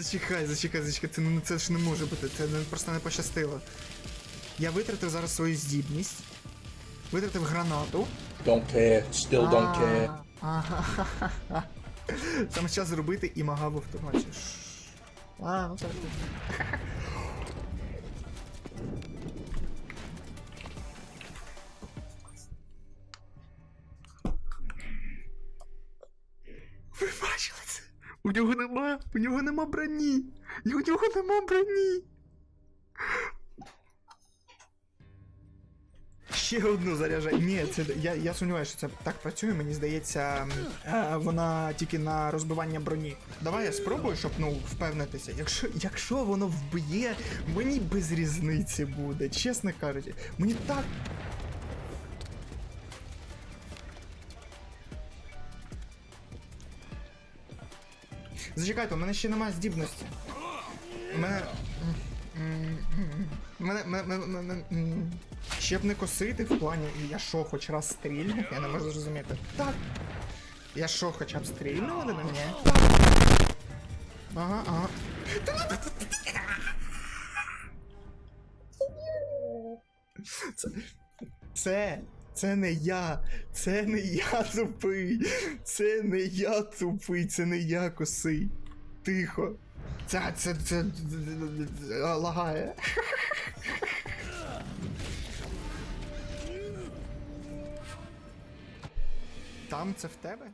Зачекай, зачекай, зачекай, це, це ж не може бути, це просто не пощастило. Я витратив зараз свою здібність, витратив гранату. Don't care. Still don't care. Ага. Саме час зробити і мага в автоматі. А, ну так. У нього нема, у нього нема броні. У нього нема броні. Ще одну заряджай. Ні, це я, я сумніваюся, що це так працює. Мені здається, е, вона тільки на розбивання броні. Давай я спробую, щоб ну впевнитися. Якщо, якщо воно вб'є, мені без різниці буде, чесно кажучи. Мені так. Зачекайте, у мене ще немає здібності. У мене. Мене, мене, мене, Ще б не косити в плані, я що, хоч раз стрільнув? Я не можу зрозуміти. Так. Я що, хоча б стрільнув на мене? Ага, ага. Це, це, це не я, це не я тупий, це не я тупий, це не я косий. Тихо. Це, це, це, лагає. Там це в тебе?